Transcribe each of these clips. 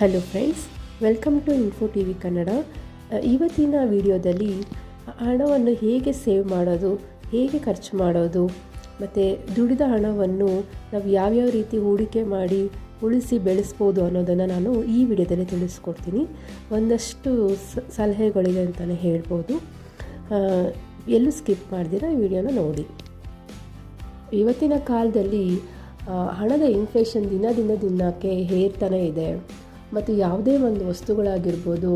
Hello friends welcome to info T V Kannada ಇವತ್ತಿನ ವಿಡಿಯೋದಲ್ಲಿ ಹಣವನ್ನು ಹೇಗೆ ಸೇವ್ ಮಾಡೋದು, ಹೇಗೆ ಖರ್ಚು ಮಾಡೋದು, ಮತ್ತು ದುಡಿದ ಹಣವನ್ನು ನಾವು ಯಾವ್ಯಾವ ರೀತಿ ಹೂಡಿಕೆ ಮಾಡಿ, ಉಳಿಸಿ ಬೆಳೆಸ್ಬೋದು ಅನ್ನೋದನ್ನು ನಾನು ಈ ವಿಡಿಯೋದಲ್ಲಿ ತಿಳಿಸ್ಕೊಡ್ತೀನಿ. ಒಂದಷ್ಟು ಸಲಹೆಗಳಿದೆ ಅಂತಲೇ ಹೇಳ್ಬೋದು. ಎಲ್ಲೂ ಸ್ಕಿಪ್ ಮಾಡ್ದಿರ ಈ ವಿಡಿಯೋನ ನೋಡಿ. ಇವತ್ತಿನ ಕಾಲದಲ್ಲಿ ಹಣದ ಇನ್ಫ್ಲೇಷನ್ ದಿನ ದಿನ ದಿನಕ್ಕೆ ಹೇರ್ತಾನೆ ಇದೆ. ಮತ್ತು ಯಾವುದೇ ಒಂದು ವಸ್ತುಗಳಾಗಿರ್ಬೋದು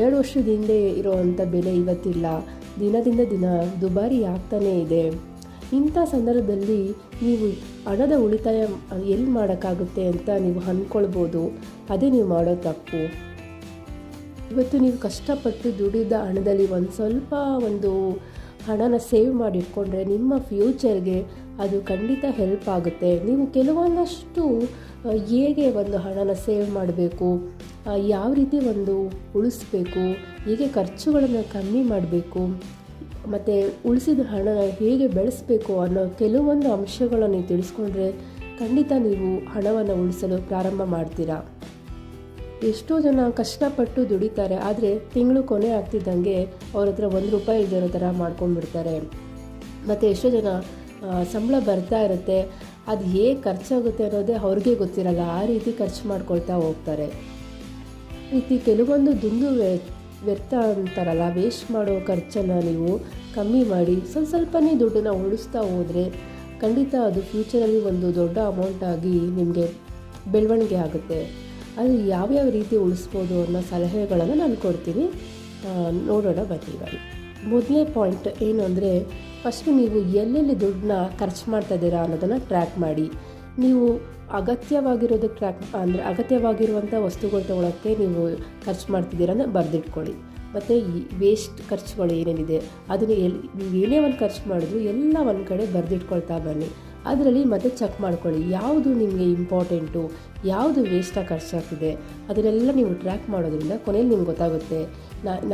ಎರಡು ವರ್ಷದ ಹಿಂದೆ ಇರೋವಂಥ ಬೆಲೆ ಇವತ್ತಿಲ್ಲ. ದಿನದಿಂದ ದಿನ ದುಬಾರಿ ಆಗ್ತಾನೇ ಇದೆ. ಇಂಥ ಸಂದರ್ಭದಲ್ಲಿ ನೀವು ಹಣದ ಉಳಿತಾಯ ಎಲ್ಲಿ ಮಾಡೋಕ್ಕಾಗುತ್ತೆ ಅಂತ ನೀವು ಅಂದ್ಕೊಳ್ಬೋದು. ಅದೇ ನೀವು ಮಾಡೋ ತಪ್ಪು. ಇವತ್ತು ನೀವು ಕಷ್ಟಪಟ್ಟು ದುಡಿದ ಹಣದಲ್ಲಿ ಒಂದು ಸ್ವಲ್ಪ ಒಂದು ಹಣನ ಸೇವ್ ಮಾಡಿಟ್ಕೊಂಡ್ರೆ ನಿಮ್ಮ ಫ್ಯೂಚರ್ಗೆ ಅದು ಖಂಡಿತ ಹೆಲ್ಪ್ ಆಗುತ್ತೆ. ನೀವು ಕೆಲವೊಂದಷ್ಟು ಹೇಗೆ ಒಂದು ಹಣನ ಸೇವ್ ಮಾಡಬೇಕು? ಯಾವ ರೀತಿ ಒಂದು ಉಳಿಸ್ಬೇಕು? ಹೇಗೆ ಖರ್ಚುಗಳನ್ನು ಕಮ್ಮಿ ಮಾಡಬೇಕು? ಮತ್ತು ಉಳಿಸಿದ ಹಣನ ಹೇಗೆ ಬೆಳೆಸಬೇಕು ಅನ್ನೋ ಕೆಲವೊಂದು ಅಂಶಗಳನ್ನು ನೀವು ತಿಳಿಸ್ಕೊಂಡ್ರೆ ಖಂಡಿತ ನೀವು ಹಣವನ್ನು ಉಳಿಸಲು ಪ್ರಾರಂಭ ಮಾಡ್ತೀರಾ. ಎಷ್ಟೋ ಜನ ಕಷ್ಟಪಟ್ಟು ದುಡಿತಾರೆ, ಆದರೆ ತಿಂಗಳು ಕೊನೆ ಆಗ್ತಿದ್ದಂಗೆ ಅವ್ರ ಹತ್ರ ಒಂದು ರೂಪಾಯಿ ಇಲ್ದಿರೋ ಥರ ಮಾಡ್ಕೊಂಡ್ಬಿಡ್ತಾರೆ. ಮತ್ತು ಎಷ್ಟೋ ಜನ ಸಂಬಳ ಬರ್ತಾ ಇರುತ್ತೆ ಅದು ಹೇಗೆ ಖರ್ಚಾಗುತ್ತೆ ಅನ್ನೋದೇ ಅವ್ರಿಗೆ ಗೊತ್ತಿರಲ್ಲ. ಆ ರೀತಿ ಖರ್ಚು ಮಾಡ್ಕೊಳ್ತಾ ಹೋಗ್ತಾರೆ. ರೀತಿ ಕೆಲವೊಂದು ದುಂದು ವ್ಯ- ವ್ಯರ್ಥ ಅಂತಾರಲ್ಲ. ವೇಸ್ಟ್ ಮಾಡೋ ಖರ್ಚನ್ನು ನೀವು ಕಮ್ಮಿ ಮಾಡಿ ಸ್ವಲ್ಪ ಸ್ವಲ್ಪನೇ ದುಡ್ಡನ್ನ ಉಳಿಸ್ತಾ ಹೋದರೆ ಖಂಡಿತ ಅದು ಫ್ಯೂಚರಲ್ಲಿ ಒಂದು ದೊಡ್ಡ ಅಮೌಂಟ್ ಆಗಿ ನಿಮಗೆ ಬೆಳವಣಿಗೆ ಆಗುತ್ತೆ. ಅದು ಯಾವ್ಯಾವ ರೀತಿ ಉಳಿಸ್ಬೋದು ಅನ್ನೋ ಸಲಹೆಗಳನ್ನು ನಾನು ಕೊಡ್ತೀನಿ. ನೋಡೋಣ ಬನ್ನಿ ಮೊದಲನೇ ಪಾಯಿಂಟ್ ಏನು ಅಂದರೆ ಫಸ್ಟು ನೀವು ಎಲ್ಲೆಲ್ಲಿ ದುಡ್ಡನ್ನ ಖರ್ಚು ಮಾಡ್ತಾ ಇದ್ದೀರಾ ಅನ್ನೋದನ್ನು ಟ್ರ್ಯಾಕ್ ಮಾಡಿ. ನೀವು ಅಗತ್ಯವಾಗಿರೋದು ಟ್ರ್ಯಾಕ್ ಅಂದರೆ ಅಗತ್ಯವಾಗಿರುವಂಥ ವಸ್ತುಗಳು ತೊಗೊಳಕ್ಕೆ ನೀವು ಖರ್ಚು ಮಾಡ್ತಿದ್ದೀರ ಅಂದರೆ ಬರೆದಿಟ್ಕೊಳ್ಳಿ. ಮತ್ತು ಈ ವೇಸ್ಟ್ ಖರ್ಚುಗಳು ಏನೇನಿದೆ, ಅದನ್ನು ಎಲ್ಲಿ ನೀವು ಏನೇ ಒಂದು ಖರ್ಚು ಮಾಡಿದ್ರು ಎಲ್ಲ ಒಂದು ಕಡೆ ಬರೆದಿಟ್ಕೊಳ್ತಾ ಬನ್ನಿ. ಅದರಲ್ಲಿ ಮತ್ತೆ ಚೆಕ್ ಮಾಡ್ಕೊಳ್ಳಿ, ಯಾವುದು ನಿಮಗೆ ಇಂಪಾರ್ಟೆಂಟು ಯಾವುದು ವೇಸ್ಟಾಗಿ ಖರ್ಚಾಗ್ತಿದೆ ಅದನ್ನೆಲ್ಲ ನೀವು ಟ್ರ್ಯಾಕ್ ಮಾಡೋದ್ರಿಂದ ಕೊನೆಯಲ್ಲಿ ನಿಮ್ಗೆ ಗೊತ್ತಾಗುತ್ತೆ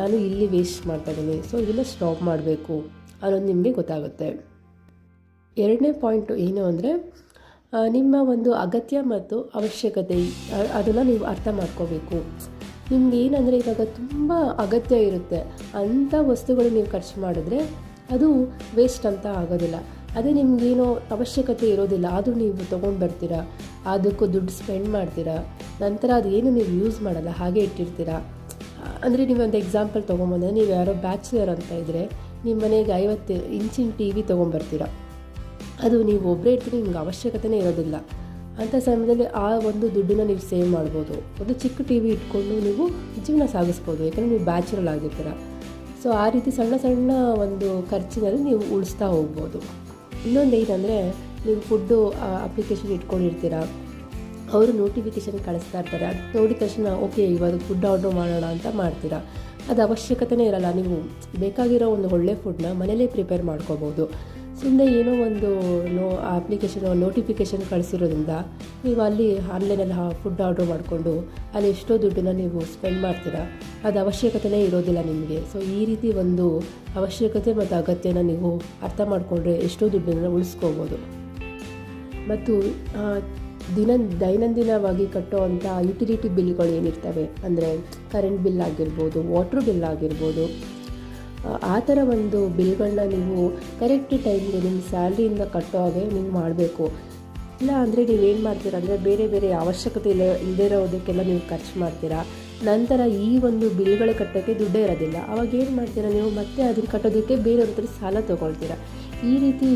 ನಾನು ಇಲ್ಲಿ ವೇಸ್ಟ್ ಮಾಡ್ತಾ ಇದ್ದೀನಿ ಸೊ ಇದೆಲ್ಲ ಸ್ಟಾಪ್ ಮಾಡಬೇಕು. ಅನ್ನೋದು ನಿಮಗೆ ಗೊತ್ತಾಗುತ್ತೆ. ಎರಡನೇ ಪಾಯಿಂಟು ಏನು ಅಂದರೆ ನಿಮ್ಮ ಒಂದು ಅಗತ್ಯ ಮತ್ತು ಅವಶ್ಯಕತೆ ಅದನ್ನು ನೀವು ಅರ್ಥ ಮಾಡ್ಕೋಬೇಕು. ನಿಮ್ಗೆ ಏನಂದರೆ ಇವಾಗ ತುಂಬ ಅಗತ್ಯ ಇರುತ್ತೆ. ಅಂಥ ವಸ್ತುಗಳು ನೀವು ಖರ್ಚು ಮಾಡಿದ್ರೆ ಅದು ವೇಸ್ಟ್ ಅಂತ ಆಗೋದಿಲ್ಲ. ಅದೇ ನಿಮಗೇನೋ ಅವಶ್ಯಕತೆ ಇರೋದಿಲ್ಲ ಆದರೂ ನೀವು ತೊಗೊಂಡು ಬರ್ತೀರಾ, ಅದಕ್ಕೂ ದುಡ್ಡು ಸ್ಪೆಂಡ್ ಮಾಡ್ತೀರಾ, ನಂತರ ಅದು ಏನು ನೀವು ಯೂಸ್ ಮಾಡಲ್ಲ, ಹಾಗೆ ಇಟ್ಟಿರ್ತೀರಾ. ಅಂದರೆ ನೀವೊಂದು ಎಕ್ಸಾಂಪಲ್ ತೊಗೊಂಬಂದರೆ, ನೀವು ಯಾರೋ ಬ್ಯಾಚುಲರ್ ಅಂತ ಇದ್ದರೆ ನಿಮ್ಮ ಮನೆಗೆ ಐವತ್ತು ಇಂಚಿನ ಟಿ ವಿ ತೊಗೊಂಬರ್ತೀರಾ ಅದು ನೀವು ಒಬ್ಬರೇ ಇರ್ತೀರಿ ನಿಮ್ಗೆ ಅವಶ್ಯಕತೆನೇ ಇರೋದಿಲ್ಲ. ಅಂಥ ಸಮಯದಲ್ಲಿ ಆ ಒಂದು ದುಡ್ಡನ್ನ ನೀವು ಸೇವ್ ಮಾಡ್ಬೋದು. ಒಂದು ಚಿಕ್ಕ ಟಿ ವಿ ಇಟ್ಕೊಂಡು ನೀವು ಜೀವನ ಸಾಗಿಸ್ಬೋದು. ಯಾಕಂದರೆ ನೀವು ಬ್ಯಾಚುರಲ್ ಆಗಿರ್ತೀರ. ಸೊ, ಆ ರೀತಿ ಸಣ್ಣ ಸಣ್ಣ ಒಂದು ಖರ್ಚಿನಲ್ಲಿ ನೀವು ಉಳಿಸ್ತಾ ಹೋಗ್ಬೋದು. ಇನ್ನೊಂದು ಏನಂದರೆ, ನೀವು ಫುಡ್ಡು ಅಪ್ಲಿಕೇಶನ್ ಇಟ್ಕೊಂಡಿರ್ತೀರ. ಅವರು ನೋಟಿಫಿಕೇಶನ್ ಕಳಿಸ್ತಾ ಇರ್ತಾರೆ. ಅದು ನೋಡಿದ ತಕ್ಷಣ, ಓಕೆ, ಇವಾಗ ಫುಡ್ ಆರ್ಡ್ರ್ ಮಾಡೋಣ ಅಂತ ಮಾಡ್ತೀರಾ. ಅದು ಅವಶ್ಯಕತೆನೇ ಇರಲ್ಲ. ನೀವು ಬೇಕಾಗಿರೋ ಒಂದು ಒಳ್ಳೆ ಫುಡ್ನ ಮನೇಲೇ ಪ್ರಿಪೇರ್ ಮಾಡ್ಕೋಬೋದು. ಸುಮ್ಮನೆ ಏನೋ ಒಂದು ನೋ ಅಪ್ಲಿಕೇಶನ್ ನೋಟಿಫಿಕೇಶನ್ ಕಳಿಸಿರೋದ್ರಿಂದ ನೀವು ಅಲ್ಲಿ ಆನ್ಲೈನಲ್ಲಿ ಫುಡ್ ಆರ್ಡ್ರ್ ಮಾಡಿಕೊಂಡು ಅಲ್ಲಿ ಎಷ್ಟೋ ದುಡ್ಡನ್ನ ನೀವು ಸ್ಪೆಂಡ್ ಮಾಡ್ತೀರಾ. ಅದು ಅವಶ್ಯಕತೆನೇ ಇರೋದಿಲ್ಲ ನಿಮಗೆ. ಸೊ ಈ ರೀತಿ ಒಂದು ಅವಶ್ಯಕತೆ ಮತ್ತು ಅಗತ್ಯನ ನೀವು ಅರ್ಥ ಮಾಡಿಕೊಂಡ್ರೆ ಎಷ್ಟೋ ದುಡ್ಡನ್ನು ಉಳಿಸ್ಕೋಬೋದು. ಮತ್ತು ದಿನ ದೈನಂದಿನವಾಗಿ ಕಟ್ಟುವಂಥ ಯುಟಿಲಿಟಿ ಬಿಲ್ಗಳು ಏನಿರ್ತವೆ? ಅಂದರೆ ಕರೆಂಟ್ ಬಿಲ್ ಆಗಿರ್ಬೋದು ವಾಟ್ರ್ ಬಿಲ್ ಆಗಿರ್ಬೋದು ಆ, ಥರ ಒಂದು ಬಿಲ್ಗಳನ್ನ ನೀವು ಕರೆಕ್ಟ್ ಟೈಮ್ಗೆ ನಿಮ್ಮ ಸ್ಯಾಲ್ರಿಯಿಂದ ಕಟ್ಟೋ ಹಾಗೆ ನೀವು ಮಾಡಬೇಕು. ಇಲ್ಲ ಅಂದರೆ ನೀವೇನು ಮಾಡ್ತೀರಾ ಅಂದರೆ ಬೇರೆ ಬೇರೆ ಅವಶ್ಯಕತೆ ಇಲ್ಲ ಇಲ್ಲದೇ ಇರೋದಕ್ಕೆಲ್ಲ ನೀವು ಖರ್ಚು ಮಾಡ್ತೀರಾ? ನಂತರ ಈ ಒಂದು ಬಿಲ್ಗಳು ಕಟ್ಟೋಕ್ಕೆ ದುಡ್ಡೇ ಇರೋದಿಲ್ಲ. ಅವಾಗ ಏನು ಮಾಡ್ತೀರಾ ನೀವು? ಮತ್ತೆ ಅದನ್ನು ಕಟ್ಟೋದಕ್ಕೆ ಬೇರೆಯವ್ರ ಸಾಲ ತೊಗೊಳ್ತೀರಾ. ಈ ರೀತಿ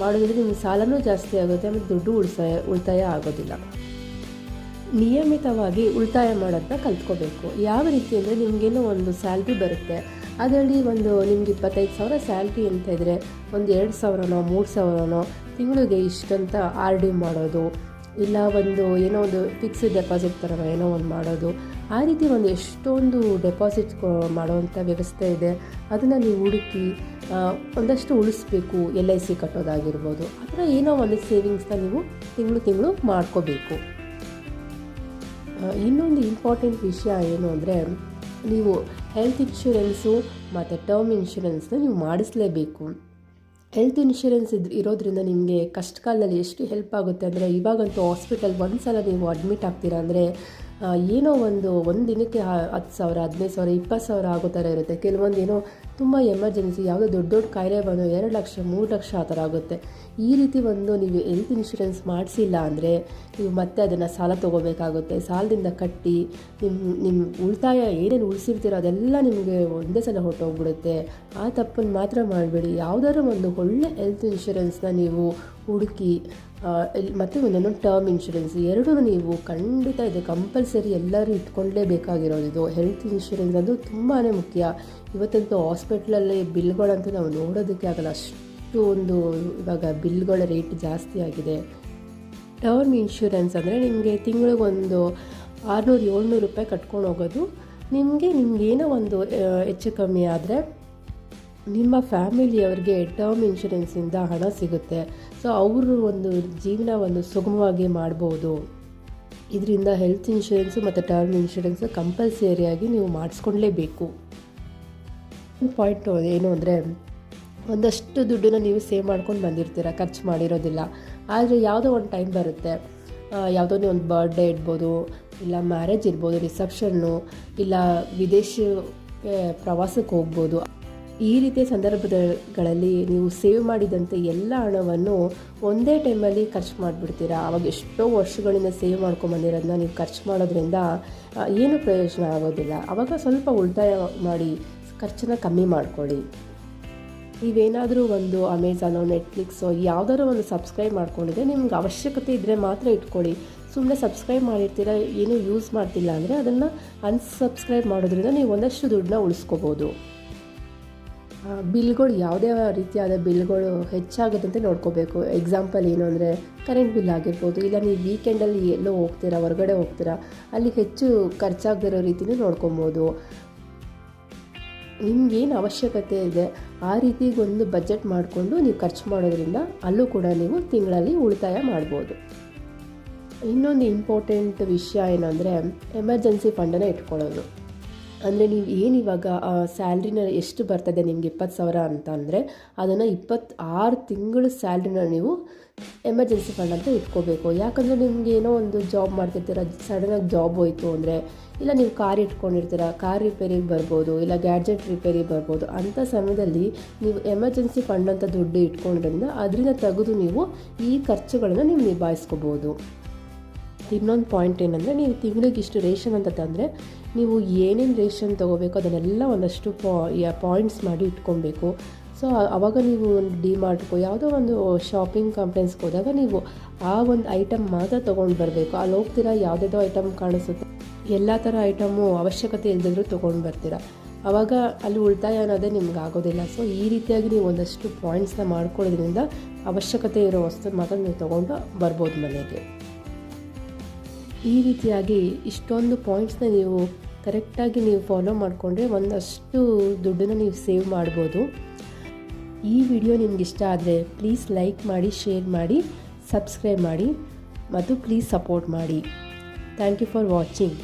ಮಾಡೋದ್ರಿಂದ ನಿಮ್ಮ ಸಾಲನೂ ಜಾಸ್ತಿ ಆಗುತ್ತೆ ಮತ್ತು ದುಡ್ಡು ಉಳಿತಾಯ ಉಳಿತಾಯ ಆಗೋದಿಲ್ಲ. ನಿಯಮಿತವಾಗಿ ಉಳಿತಾಯ ಮಾಡೋದನ್ನ ಕಲ್ತ್ಕೋಬೇಕು. ಯಾವ ರೀತಿ ಅಂದರೆ ನಿಮಗೇನೋ ಒಂದು ಸ್ಯಾಲ್ರಿ ಬರುತ್ತೆ. ಅದರಲ್ಲಿ ಒಂದು ನಿಮ್ಗೆ ಇಪ್ಪತ್ತೈದು ಸಾವಿರ ಸ್ಯಾಲ್ರಿ ಅಂತ ಇದ್ದರೆ ಒಂದು ಎರಡು ಸಾವಿರನೋ, ಮೂರು ಸಾವಿರನೋ ತಿಂಗಳಿಗೆ ಇಷ್ಟಂತ ಆರ್ ಡಿ ಮಾಡೋದು, ಇಲ್ಲ ಒಂದು ಏನೋ ಒಂದು ಫಿಕ್ಸ್ಡ್ ಡೆಪಾಸಿಟ್ ಥರ ಏನೋ ಒಂದು ಮಾಡೋದು ಆ ರೀತಿ ಒಂದು ಎಷ್ಟೊಂದು ಡೆಪಾಸಿಟ್ ಮಾಡೋವಂಥ ವ್ಯವಸ್ಥೆ ಇದೆ. ಅದನ್ನು ನೀವು ಹುಡುಕಿ ಒಂದಷ್ಟು ಉಳಿಸ್ಬೇಕು, ಎಲ್ ಐ ಸಿ ಕಟ್ಟೋದಾಗಿರ್ಬೋದು. ಆ ಏನೋ ಒಂದು ಸೇವಿಂಗ್ಸ್ನ ನೀವು ತಿಂಗಳು ತಿಂಗಳು ಮಾಡ್ಕೋಬೇಕು. ಇನ್ನೊಂದು ಇಂಪಾರ್ಟೆಂಟ್ ವಿಷಯ ಏನು ಅಂದರೆ, ನೀವು ಹೆಲ್ತ್ ಇನ್ಶೂರೆನ್ಸು ಮತ್ತು ಟರ್ಮ್ ಇನ್ಶೂರೆನ್ಸ್ನ ನೀವು ಮಾಡಿಸ್ಲೇಬೇಕು. ಹೆಲ್ತ್ ಇನ್ಶೂರೆನ್ಸ್ ಇದ್ ಇರೋದ್ರಿಂದ ನಿಮಗೆ ಕಷ್ಟ ಕಾಲದಲ್ಲಿ ಎಷ್ಟು ಹೆಲ್ಪ್ ಆಗುತ್ತೆ ಅಂದರೆ, ಇವಾಗಂತೂ ಹಾಸ್ಪಿಟಲ್ ಒಂದು ಸಲ ನೀವು ಅಡ್ಮಿಟ್ ಆಗ್ತೀರಾ ಅಂದರೆ ಏನೋ ಒಂದು ಒಂದು ದಿನಕ್ಕೆ ಹತ್ತು ಸಾವಿರ, ಹದಿನೈದು ಸಾವಿರ ಇಪ್ಪತ್ತು ಸಾವಿರ ಆಗೋ ಥರ ಇರುತ್ತೆ. ಕೆಲವೊಂದು ಏನೋ ತುಂಬ ಎಮರ್ಜೆನ್ಸಿ ಯಾವುದೋ ದೊಡ್ಡ ದೊಡ್ಡ ಕಾಯಿಲೆ ಬಂದು ಎರಡು ಲಕ್ಷ, ಮೂರು ಲಕ್ಷ ಆ ಥರ ಆಗುತ್ತೆ. ಈ ರೀತಿ ಒಂದು ನೀವು ಹೆಲ್ತ್ ಇನ್ಶೂರೆನ್ಸ್ ಮಾಡಿಸಿಲ್ಲ ಅಂದರೆ ನೀವು ಮತ್ತೆ ಅದನ್ನು ಸಾಲ ತೊಗೋಬೇಕಾಗುತ್ತೆ. ಸಾಲದಿಂದ ಕಟ್ಟಿ ನಿಮ್ಮ ನಿಮ್ಮ ಉಳಿತಾಯ ಏನೇನು ಉಳಿಸಿರ್ತೀರೋ ಅದೆಲ್ಲ ನಿಮಗೆ ಒಂದೇ ಸಲ ಹೊರಟೋಗ್ಬಿಡುತ್ತೆ. ಆ ತಪ್ಪನ್ನು ಮಾತ್ರ ಮಾಡಬೇಡಿ. ಯಾವುದಾದ್ರೂ ಒಂದು ಒಳ್ಳೆ ಹೆಲ್ತ್ ಇನ್ಶೂರೆನ್ಸ್ನ ನೀವು ಹುಡುಕಿ ಮತ್ತು ಒಂದೊಂದು ಟರ್ಮ್ ಇನ್ಶೂರೆನ್ಸ್ ಎರಡೂ ನೀವು ಖಂಡಿತ ಇದು ಕಂಪಲ್ಸರಿ ಎಲ್ಲರೂ ಇಟ್ಕೊಳ್ಳೇಬೇಕಾಗಿರೋದು ಇದು ಹೆಲ್ತ್ ಇನ್ಶೂರೆನ್ಸ್ ಅದು ತುಂಬಾ ಮುಖ್ಯ. ಇವತ್ತಂತೂ ಹಾಸ್ಪಿಟ್ಲಲ್ಲಿ ಬಿಲ್ಗಳಂತೂ ನಾವು ನೋಡೋದಕ್ಕೆ ಆಗಲ್ಲ. ಅಷ್ಟು ಒಂದು ಇವಾಗ ಬಿಲ್ಗಳ ರೇಟ್ ಜಾಸ್ತಿ ಆಗಿದೆ. ಟರ್ಮ್ ಇನ್ಶೂರೆನ್ಸ್ ಅಂದರೆ ನಿಮಗೆ ತಿಂಗಳಿಗೊಂದು ಆರುನೂರು ಏಳ್ನೂರು ರೂಪಾಯಿ ಕಟ್ಕೊಂಡು ಹೋಗೋದು. ನಿಮಗೆ ನಿಮ್ಗೇನೋ ಒಂದು ಹೆಚ್ಚು ಕಮ್ಮಿ ಆದರೆ ನಿಮ್ಮ ಫ್ಯಾಮಿಲಿಯವ್ರಿಗೆ ಟರ್ಮ್ ಇನ್ಶೂರೆನ್ಸಿಂದ ಹಣ ಸಿಗುತ್ತೆ. ಸೊ ಅವರು ಒಂದು ಜೀವನವನ್ನು ಸುಗಮವಾಗಿ ಮಾಡ್ಬೋದು. ಇದರಿಂದ ಹೆಲ್ತ್ ಇನ್ಶೂರೆನ್ಸು ಮತ್ತು ಟರ್ಮ್ ಇನ್ಶೂರೆನ್ಸು ಕಂಪಲ್ಸರಿಯಾಗಿ ನೀವು ಮಾಡಿಸ್ಕೊಳ್ಲೇಬೇಕು. ಒಂದು ಪಾಯಿಂಟ್ ಏನು ಅಂದರೆ, ಒಂದಷ್ಟು ದುಡ್ಡನ್ನ ನೀವು ಸೇವ್ ಮಾಡ್ಕೊಂಡು ಬಂದಿರ್ತೀರ, ಖರ್ಚು ಮಾಡಿರೋದಿಲ್ಲ. ಆದರೆ ಯಾವುದೋ ಒಂದು ಟೈಮ್ ಬರುತ್ತೆ. ಯಾವುದೋ ಒಂದು ಬರ್ಡೇ ಇರ್ಬೋದು, ಇಲ್ಲ ಮ್ಯಾರೇಜ್ ಇರ್ಬೋದು ರಿಸೆಪ್ಷನ್ನು ಇಲ್ಲ ವಿದೇಶಕ್ಕೆ ಪ್ರವಾಸಕ್ಕೆ ಹೋಗ್ಬೋದು. ಈ ರೀತಿಯ ಸಂದರ್ಭಗಳಲ್ಲಿ ನೀವು ಸೇವ್ ಮಾಡಿದಂಥ ಎಲ್ಲ ಹಣವನ್ನು ಒಂದೇ ಟೈಮಲ್ಲಿ ಖರ್ಚು ಮಾಡಿಬಿಡ್ತೀರಾ? ಆವಾಗ ಎಷ್ಟೋ ವರ್ಷಗಳಿಂದ ಸೇವ್ ಮಾಡ್ಕೊಂಬಂದಿರೋದನ್ನ ನೀವು ಖರ್ಚು ಮಾಡೋದ್ರಿಂದ ಏನು ಪ್ರಯೋಜನ ಆಗೋದಿಲ್ಲ. ಆವಾಗ ಸ್ವಲ್ಪ ಉಳಿತಾಯ ಮಾಡಿ ಖರ್ಚನ್ನ ಕಮ್ಮಿ ಮಾಡ್ಕೊಳ್ಳಿ. ನೀವೇನಾದರೂ ಒಂದು ಅಮೆಝಾನೋ ನೆಟ್ಫ್ಲಿಕ್ಸೋ ಯಾವುದಾದ್ರು ಒಂದು ಸಬ್ಸ್ಕ್ರೈಬ್ ಮಾಡ್ಕೊಂಡಿದ್ರೆ ನಿಮ್ಗೆ ಅವಶ್ಯಕತೆ ಇದ್ದರೆ ಮಾತ್ರ ಇಟ್ಕೊಳ್ಳಿ. ಸುಮ್ಮನೆ ಸಬ್ಸ್ಕ್ರೈಬ್ ಮಾಡಿರ್ತೀರ, ಏನೂ ಯೂಸ್ ಮಾಡ್ತಿಲ್ಲ ಅಂದರೆ ಅದನ್ನು ಅನ್ಸಬ್ಸ್ಕ್ರೈಬ್ ಮಾಡೋದ್ರಿಂದ ನೀವು ಒಂದಷ್ಟು ದುಡ್ಡನ್ನ ಉಳಿಸ್ಕೋಬೋದು. ಬಿಲ್ಗಳು ಯಾವುದೇ ರೀತಿಯಾದ ಬಿಲ್ಗಳು ಹೆಚ್ಚಾಗದಂತೆ ನೋಡ್ಕೋಬೇಕು. ಎಕ್ಸಾಂಪಲ್ ಏನು ಅಂದರೆ ಕರೆಂಟ್ ಬಿಲ್ ಆಗಿರ್ಬೋದು, ಇಲ್ಲ ನೀವು ವೀಕೆಂಡಲ್ಲಿ ಎಲ್ಲೋ ಹೋಗ್ತೀರಾ, ಹೊರಗಡೆ ಹೋಗ್ತೀರಾ, ಅಲ್ಲಿ ಹೆಚ್ಚು ಖರ್ಚಾಗದಿರೋ ರೀತಿನೂ ನೋಡ್ಕೊಬೋದು. ನಿಮಗೇನು ಅವಶ್ಯಕತೆ ಇದೆ, ಆ ರೀತಿಗೊಂದು ಬಜೆಟ್ ಮಾಡಿಕೊಂಡು ನೀವು ಖರ್ಚು ಮಾಡೋದ್ರಿಂದ ಅಲ್ಲೂ ಕೂಡ ನೀವು ತಿಂಗಳಲ್ಲಿ ಉಳಿತಾಯ ಮಾಡ್ಬೋದು. ಇನ್ನೊಂದು ಇಂಪಾರ್ಟೆಂಟ್ ವಿಷಯ ಏನಂದರೆ ಎಮರ್ಜೆನ್ಸಿ ಫಂಡನ್ನು ಇಟ್ಕೊಳ್ಳೋದು. ಅಂದರೆ ನೀವು ಏನು ಇವಾಗ ಸ್ಯಾಲ್ರಿನ ಎಷ್ಟು ಬರ್ತದೆ ನಿಮಗೆ ಇಪ್ಪತ್ತು ಸಾವಿರ ಅಂತ ಅಂದರೆ, ಅದನ್ನು ಇಪ್ಪತ್ತಾರು ತಿಂಗಳು ಸ್ಯಾಲ್ರಿನ ನೀವು ಎಮರ್ಜೆನ್ಸಿ ಫಂಡ್ ಅಂತ ಇಟ್ಕೋಬೇಕು. ಯಾಕಂದರೆ ನಿಮಗೆ ಏನೋ ಒಂದು ಜಾಬ್ ಮಾಡ್ತಿರ್ತೀರ ಸಡನ್ನಾಗಿ ಜಾಬ್ ಹೋಯಿತು ಅಂದರೆ, ಇಲ್ಲ ನೀವು ಕಾರ್ ಇಟ್ಕೊಂಡಿರ್ತೀರ, ಕಾರ್ ರಿಪೇರಿಗೆ ಬರ್ಬೋದು, ಇಲ್ಲ ಗ್ಯಾಡ್ಜೆಟ್ ರಿಪೇರಿಗೆ ಬರ್ಬೋದು ಅಂಥ ಸಮಯದಲ್ಲಿ ನೀವು ಎಮರ್ಜೆನ್ಸಿ ಫಂಡ್ ಅಂತ ದುಡ್ಡು ಇಟ್ಕೊಂಡ್ರಿಂದ, ಅದರಿಂದ ತೆಗೆದು ನೀವು ಈ ಖರ್ಚುಗಳನ್ನು ನೀವು ನಿಭಾಯಿಸ್ಕೋಬೋದು. ಇನ್ನೊಂದು ಪಾಯಿಂಟ್ ಏನಂದರೆ ನೀವು ತಿಂಗಳಿಗೆ ಇಷ್ಟು ರೇಷನ್ ಅಂತ ತಂದರೆ ನೀವು ಏನೇನು ರೇಷನ್ ತೊಗೋಬೇಕು ಅದನ್ನೆಲ್ಲ ಒಂದಷ್ಟು ಪಾ ಪಾಯಿಂಟ್ಸ್ ಮಾಡಿ ಇಟ್ಕೊಬೇಕು. ಸೊ ಆವಾಗ ನೀವು ಒಂದು ಡಿಮಾರ್ಟ್ಗೋ ಯಾವುದೋ ಒಂದು ಶಾಪಿಂಗ್ ಕಂಪ್ಲೇಂಟ್ಸ್ಗೆ ಹೋದಾಗ ನೀವು ಆ ಒಂದು ಐಟಮ್ ಮಾತ್ರ ತೊಗೊಂಡು ಬರಬೇಕು. ಅಲ್ಲಿ ಹೋಗ್ತೀರಾ ಯಾವುದೇದೋ ಐಟಮ್ ಕಾಣಿಸುತ್ತೆ, ಎಲ್ಲ ಥರ ಐಟಮು ಅವಶ್ಯಕತೆ ಇಲ್ಲದಿದ್ರೂ ತೊಗೊಂಡು ಬರ್ತೀರಾ. ಆವಾಗ ಅಲ್ಲಿ ಉಳಿತಾಯ ಅನ್ನೋದೇ ನಿಮ್ಗೆ ಆಗೋದಿಲ್ಲ. ಸೊ ಈ ರೀತಿಯಾಗಿ ನೀವು ಒಂದಷ್ಟು ಪಾಯಿಂಟ್ಸ್ನ ಮಾಡ್ಕೊಳ್ಳೋದ್ರಿಂದ ಅವಶ್ಯಕತೆ ಇರೋ ವಸ್ತು ಮಾತ್ರ ನೀವು ತೊಗೊಂಡು ಬರ್ಬೋದು ಮನೆಗೆ. ಈ ರೀತಿಯಾಗಿ ಇಷ್ಟೊಂದು ಪಾಯಿಂಟ್ಸ್ನ ನೀವು ಕರೆಕ್ಟಾಗಿ ನೀವು ಫಾಲೋ ಮಾಡಿಕೊಂಡ್ರೆ ಒಂದಷ್ಟು ದುಡ್ಡನ್ನು ನೀವು ಸೇವ್ ಮಾಡ್ಬೋದು. ಈ ವಿಡಿಯೋ ನಿಮ್ಗೆ ಇಷ್ಟ ಆದರೆ ಪ್ಲೀಸ್ ಲೈಕ್ ಮಾಡಿ ಶೇರ್ ಮಾಡಿ ಸಬ್ಸ್ಕ್ರೈಬ್ ಮಾಡಿ ಮತ್ತು ಪ್ಲೀಸ್ ಸಪೋರ್ಟ್ ಮಾಡಿ. Thank you for watching